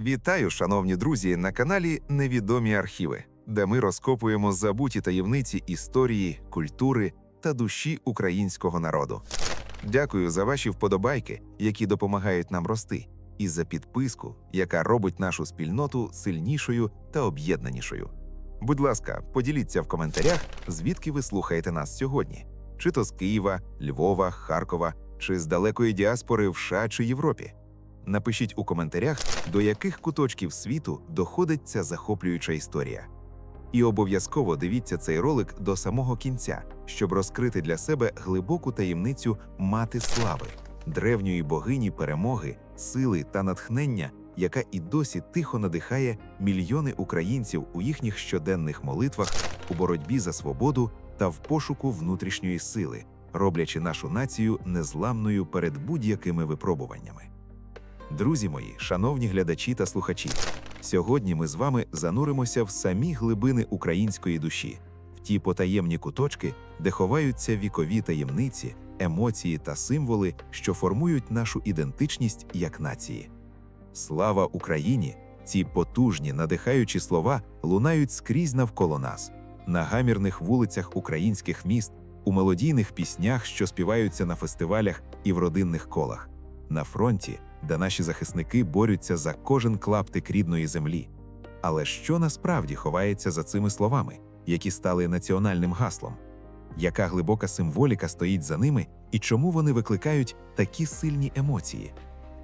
Вітаю, шановні друзі, на каналі Невідомі архіви, де ми розкопуємо забуті таємниці історії, культури та душі українського народу. Дякую за ваші вподобайки, які допомагають нам рости, і за підписку, яка робить нашу спільноту сильнішою та об'єднанішою. Будь ласка, поділіться в коментарях, звідки ви слухаєте нас сьогодні: чи то з Києва, Львова, Харкова, чи з далекої діаспори в США чи Європі. Напишіть у коментарях, до яких куточків світу доходить ця захоплююча історія. І обов'язково дивіться цей ролик до самого кінця, щоб розкрити для себе глибоку таємницю мати слави, древньої богині перемоги, сили та натхнення, яка і досі тихо надихає мільйони українців у їхніх щоденних молитвах у боротьбі за свободу та в пошуку внутрішньої сили, роблячи нашу націю незламною перед будь-якими випробуваннями. Друзі мої, шановні глядачі та слухачі, сьогодні ми з вами зануримося в самі глибини української душі, в ті потаємні куточки, де ховаються вікові таємниці, емоції та символи, що формують нашу ідентичність як нації. Слава Україні! Ці потужні, надихаючі слова лунають скрізь навколо нас, на гамірних вулицях українських міст, у мелодійних піснях, що співаються на фестивалях і в родинних колах, на фронті, де наші захисники борються за кожен клаптик рідної землі. Але що насправді ховається за цими словами, які стали національним гаслом? Яка глибока символіка стоїть за ними і чому вони викликають такі сильні емоції?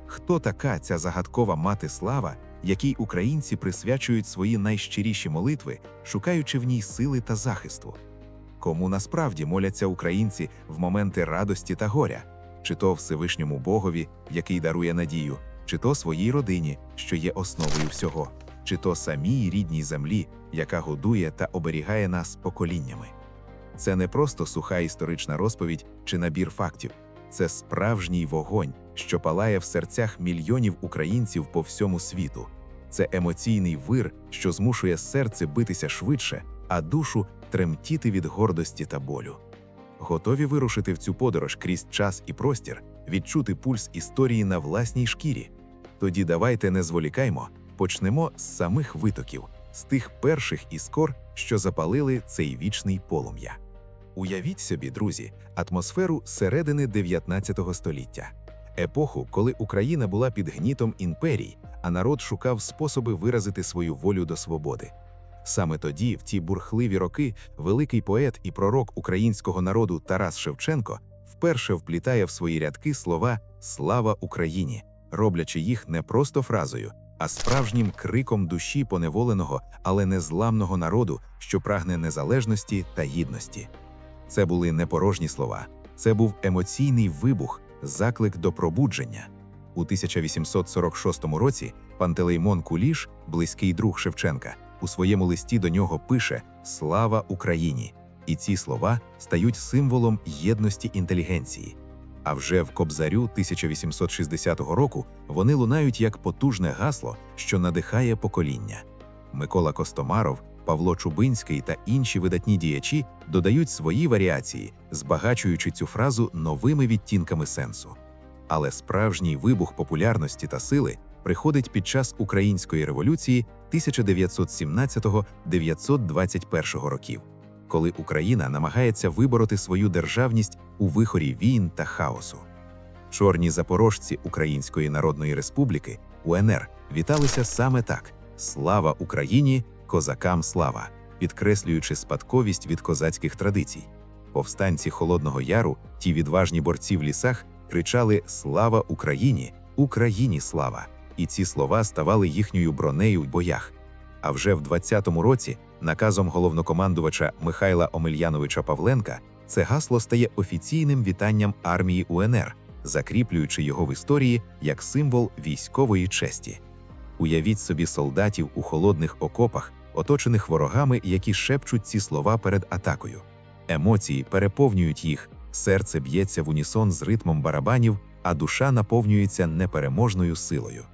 Хто така ця загадкова мати слава, якій українці присвячують свої найщиріші молитви, шукаючи в ній сили та захисту? Кому насправді моляться українці в моменти радості та горя? Чи то Всевишньому Богові, який дарує надію, чи то своїй родині, що є основою всього, чи то самій рідній землі, яка годує та оберігає нас поколіннями. Це не просто суха історична розповідь чи набір фактів, це справжній вогонь, що палає в серцях мільйонів українців по всьому світу. Це емоційний вир, що змушує серце битися швидше, а душу тремтіти від гордості та болю готові вирушити в цю подорож крізь час і простір, відчути пульс історії на власній шкірі. Тоді давайте не зволікаймо, почнемо з самих витоків, з тих перших іскор, що запалили цей вічний полум'я. Уявіть собі, друзі, атмосферу середини 19 століття, епоху, коли Україна була під гнітом імперій, а народ шукав способи виразити свою волю до свободи. Саме тоді, в ті бурхливі роки, великий поет і пророк українського народу Тарас Шевченко вперше вплітає в свої рядки слова Слава Україні, роблячи їх не просто фразою, а справжнім криком душі поневоленого, але незламного народу, що прагне незалежності та гідності. Це були не порожні слова, це був емоційний вибух, заклик до пробудження. У 1846 році Пантелеймон Куліш, близький друг Шевченка у своєму листі до нього пише Слава Україні! І ці слова стають символом єдності інтелігенції. А вже в Кобзарю 1860 року вони лунають як потужне гасло, що надихає покоління. Микола Костомаров, Павло Чубинський та інші видатні діячі додають свої варіації, збагачуючи цю фразу новими відтінками сенсу. Але справжній вибух популярності та сили приходить під час української революції 1917-921 років, коли Україна намагається вибороти свою державність у вихорі війн та хаосу. Чорні запорожці Української Народної Республіки УНР віталися саме так: Слава Україні, козакам слава, підкреслюючи спадковість від козацьких традицій. Повстанці Холодного Яру, ті відважні борці в лісах, кричали Слава Україні! Україні слава! І ці слова ставали їхньою бронею в боях. А вже в 20-му році, наказом головнокомандувача Михайла Омельяновича Павленка, це гасло стає офіційним вітанням армії УНР, закріплюючи його в історії як символ військової честі. Уявіть собі солдатів у холодних окопах, оточених ворогами, які шепчуть ці слова перед атакою. Емоції переповнюють їх, серце б'ється в унісон з ритмом барабанів, а душа наповнюється непереможною силою.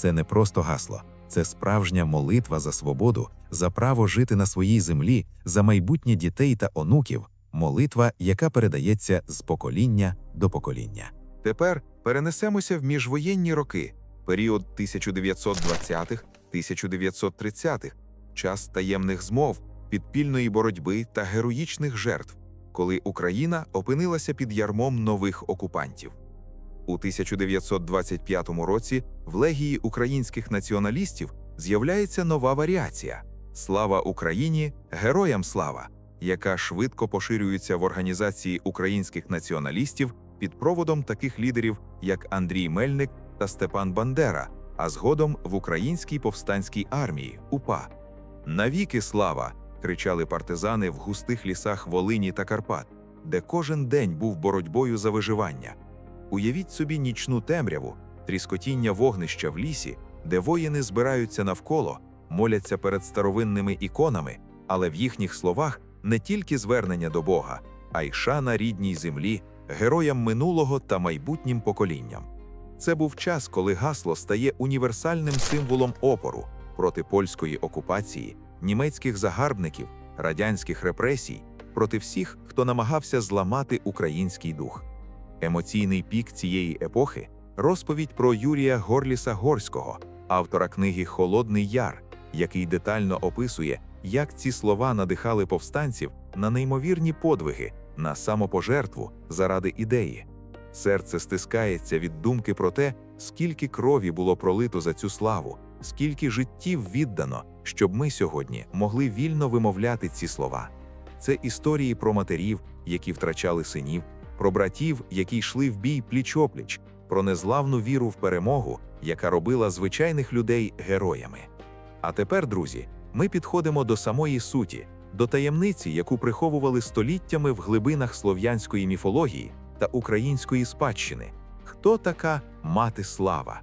Це не просто гасло, це справжня молитва за свободу, за право жити на своїй землі, за майбутнє дітей та онуків, молитва, яка передається з покоління до покоління. Тепер перенесемося в міжвоєнні роки, період 1920-1930-х, час таємних змов, підпільної боротьби та героїчних жертв, коли Україна опинилася під ярмом нових окупантів. У 1925 році в легії українських націоналістів з'являється нова варіація Слава Україні, героям слава, яка швидко поширюється в організації українських націоналістів під проводом таких лідерів, як Андрій Мельник та Степан Бандера, а згодом в Українській повстанській армії УПА. Навіки слава! кричали партизани в густих лісах Волині та Карпат, де кожен день був боротьбою за виживання. Уявіть собі нічну темряву, тріскотіння вогнища в лісі, де воїни збираються навколо, моляться перед старовинними іконами, але в їхніх словах не тільки звернення до Бога, а й шана рідній землі, героям минулого та майбутнім поколінням. Це був час, коли гасло стає універсальним символом опору проти польської окупації, німецьких загарбників, радянських репресій, проти всіх, хто намагався зламати український дух. Емоційний пік цієї епохи розповідь про Юрія Горліса Горського, автора книги Холодний Яр, який детально описує, як ці слова надихали повстанців на неймовірні подвиги, на самопожертву заради ідеї. Серце стискається від думки про те, скільки крові було пролито за цю славу, скільки життів віддано, щоб ми сьогодні могли вільно вимовляти ці слова. Це історії про матерів, які втрачали синів, про братів, які йшли в бій пліч-опліч, про незламну віру в перемогу, яка робила звичайних людей героями. А тепер, друзі, ми підходимо до самої суті, до таємниці, яку приховували століттями в глибинах слов'янської міфології та української спадщини. Хто така мати слава?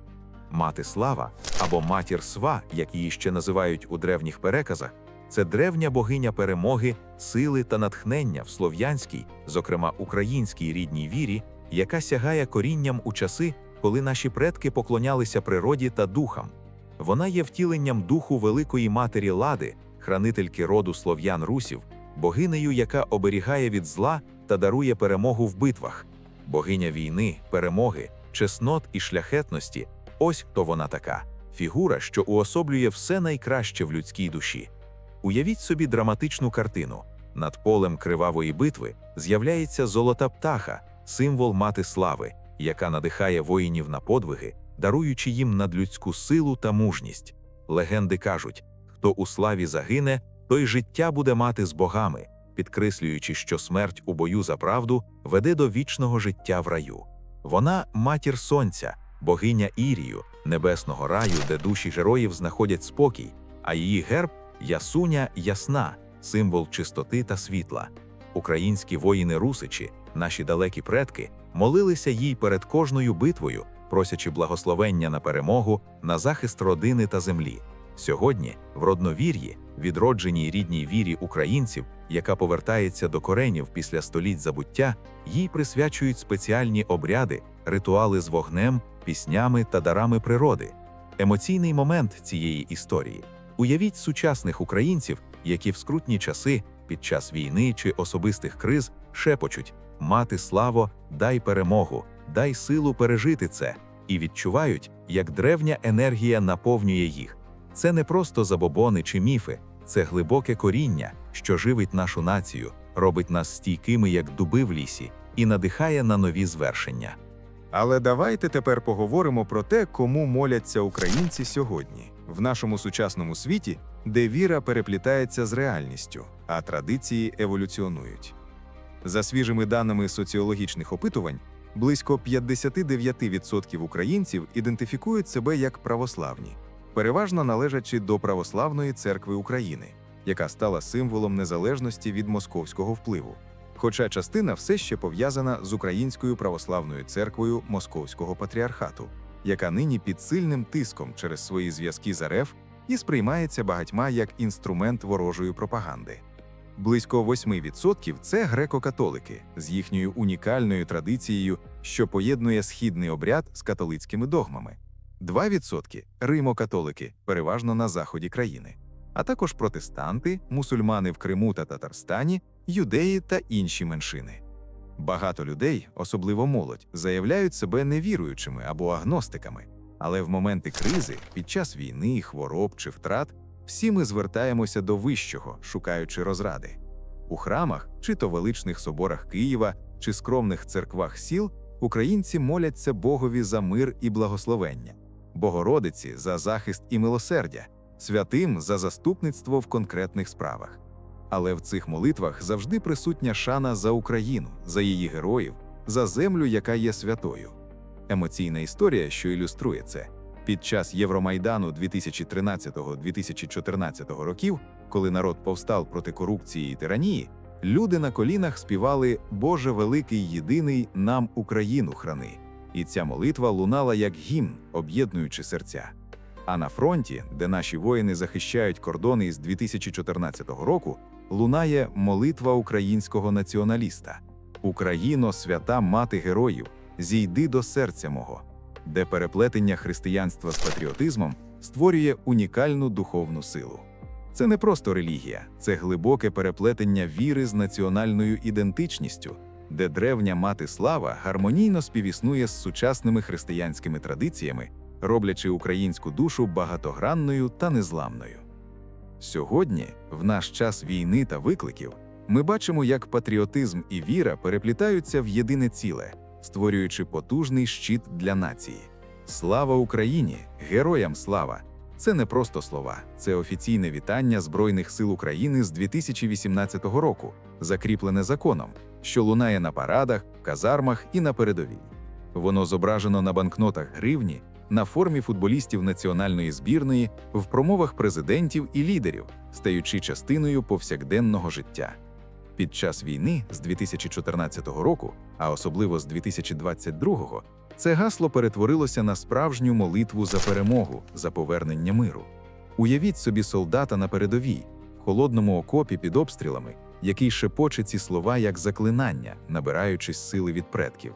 Мати слава або матір сва, як її ще називають у древніх переказах, це древня богиня перемоги, сили та натхнення в слов'янській, зокрема українській рідній вірі, яка сягає корінням у часи, коли наші предки поклонялися природі та духам. Вона є втіленням духу великої матері лади, хранительки роду слов'ян русів, богинею, яка оберігає від зла та дарує перемогу в битвах, богиня війни, перемоги, чеснот і шляхетності. Ось хто вона така фігура, що уособлює все найкраще в людській душі. Уявіть собі драматичну картину. Над полем кривавої битви з'являється золота птаха, символ мати слави, яка надихає воїнів на подвиги, даруючи їм надлюдську силу та мужність. Легенди кажуть: хто у славі загине, той життя буде мати з богами, підкреслюючи, що смерть у бою за правду веде до вічного життя в раю. Вона матір сонця, богиня Ірію, небесного раю, де душі героїв знаходять спокій, а її герб ясуня ясна, символ чистоти та світла. Українські воїни-русичі, наші далекі предки, молилися їй перед кожною битвою, просячи благословення на перемогу, на захист родини та землі. Сьогодні, в родновір'ї, відродженій рідній вірі українців, яка повертається до коренів після століть забуття, їй присвячують спеціальні обряди, ритуали з вогнем, піснями та дарами природи. Емоційний момент цієї історії. Уявіть сучасних українців, які в скрутні часи, під час війни чи особистих криз шепочуть мати славо, дай перемогу, дай силу пережити це, і відчувають, як древня енергія наповнює їх. Це не просто забобони чи міфи, це глибоке коріння, що живить нашу націю, робить нас стійкими, як дуби в лісі, і надихає на нові звершення. Але давайте тепер поговоримо про те, кому моляться українці сьогодні, в нашому сучасному світі, де віра переплітається з реальністю, а традиції еволюціонують. За свіжими даними соціологічних опитувань, близько 59% українців ідентифікують себе як православні, переважно належачи до Православної церкви України, яка стала символом незалежності від московського впливу. Хоча частина все ще пов'язана з Українською православною церквою Московського патріархату, яка нині під сильним тиском через свої зв'язки з РФ і сприймається багатьма як інструмент ворожої пропаганди. Близько 8% – це греко-католики з їхньою унікальною традицією, що поєднує східний обряд з католицькими догмами. 2% – римо-католики, переважно на заході країни, а також протестанти, мусульмани в Криму та Татарстані, юдеї та інші меншини. Багато людей, особливо молодь, заявляють себе невіруючими або агностиками. Але в моменти кризи, під час війни, хвороб чи втрат, всі ми звертаємося до вищого, шукаючи розради. У храмах, чи то величних соборах Києва, чи скромних церквах сіл, українці моляться Богові за мир і благословення, Богородиці за захист і милосердя, святим за заступництво в конкретних справах. Але в цих молитвах завжди присутня шана за Україну, за її героїв, за землю, яка є святою. Емоційна історія, що ілюструє це. Під час Євромайдану 2013-2014 років, коли народ повстав проти корупції і тиранії, люди на колінах співали Боже великий єдиний нам Україну храни. І ця молитва лунала як гімн, об'єднуючи серця. А на фронті, де наші воїни захищають кордони з 2014 року, лунає молитва українського націоналіста: Україно, свята мати героїв, зійди до серця мого, де переплетення християнства з патріотизмом створює унікальну духовну силу. Це не просто релігія, це глибоке переплетення віри з національною ідентичністю, де древня мати слава гармонійно співіснує з сучасними християнськими традиціями, роблячи українську душу багатогранною та незламною. Сьогодні, в наш час війни та викликів, ми бачимо, як патріотизм і віра переплітаються в єдине ціле, створюючи потужний щит для нації. Слава Україні! Героям слава! Це не просто слова, це офіційне вітання Збройних сил України з 2018 року, закріплене законом, що лунає на парадах, казармах і на передовій. Воно зображено на банкнотах гривні, на формі футболістів національної збірної, в промовах президентів і лідерів, стаючи частиною повсякденного життя. Під час війни з 2014 року, а особливо з 2022, це гасло перетворилося на справжню молитву за перемогу, за повернення миру. Уявіть собі солдата на передовій, в холодному окопі під обстрілами, який шепоче ці слова як заклинання, набираючись сили від предків.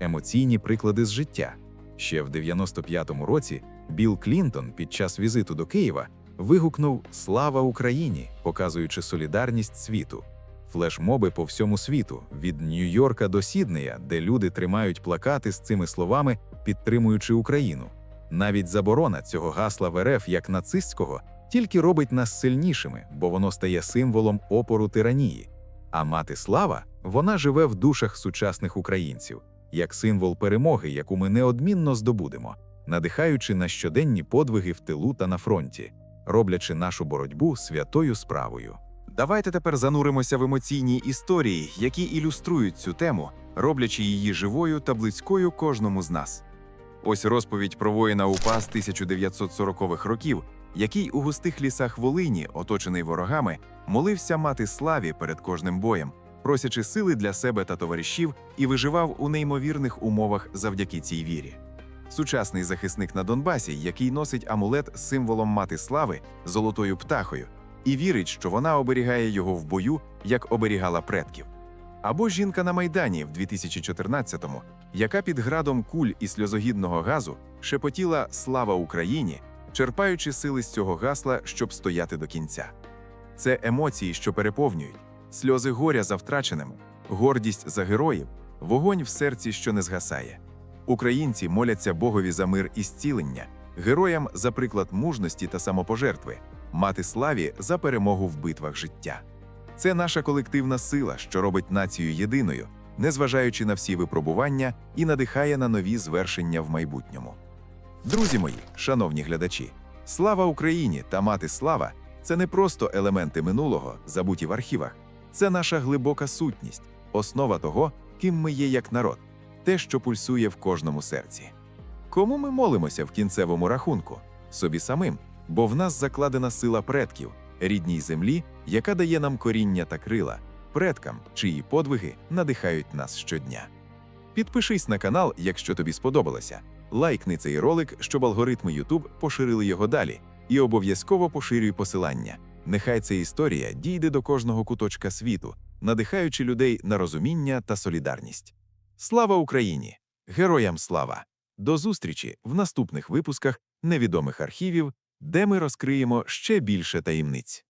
Емоційні приклади з життя. Ще в 95-му році Білл Клінтон під час візиту до Києва вигукнув Слава Україні, показуючи солідарність світу. Флешмоби по всьому світу, від Нью-Йорка до Сіднея, де люди тримають плакати з цими словами, підтримуючи Україну. Навіть заборона цього гасла в РФ як нацистського тільки робить нас сильнішими, бо воно стає символом опору тиранії. А мати слава вона живе в душах сучасних українців як символ перемоги, яку ми неодмінно здобудемо, надихаючи на щоденні подвиги в тилу та на фронті, роблячи нашу боротьбу святою справою. Давайте тепер зануримося в емоційні історії, які ілюструють цю тему, роблячи її живою та близькою кожному з нас. Ось розповідь про воїна УПА з 1940-х років, який у густих лісах Волині, оточений ворогами, молився мати славі перед кожним боєм, просячи сили для себе та товаришів і виживав у неймовірних умовах завдяки цій вірі. Сучасний захисник на Донбасі, який носить амулет з символом мати слави золотою птахою, і вірить, що вона оберігає його в бою, як оберігала предків. Або жінка на Майдані в 2014-му, яка під градом куль і сльозогідного газу шепотіла Слава Україні, черпаючи сили з цього гасла, щоб стояти до кінця. Це емоції, що переповнюють, сльози горя за втраченими, гордість за героїв, вогонь в серці, що не згасає. Українці моляться Богові за мир і зцілення, героям за приклад мужності та самопожертви, мати славі за перемогу в битвах життя. Це наша колективна сила, що робить націю єдиною, незважаючи на всі випробування і надихає на нові звершення в майбутньому. Друзі мої, шановні глядачі, слава Україні та мати слава це не просто елементи минулого, забуті в архівах, це наша глибока сутність, основа того, ким ми є як народ, те, що пульсує в кожному серці. Кому ми молимося в кінцевому рахунку? Собі самим, бо в нас закладена сила предків, рідній землі, яка дає нам коріння та крила, предкам, чиї подвиги надихають нас щодня. Підпишись на канал, якщо тобі сподобалося. Лайкни цей ролик, щоб алгоритми YouTube поширили його далі, і обов'язково поширюй посилання. Нехай ця історія дійде до кожного куточка світу, надихаючи людей на розуміння та солідарність. Слава Україні! Героям слава! До зустрічі в наступних випусках невідомих архівів, де ми розкриємо ще більше таємниць.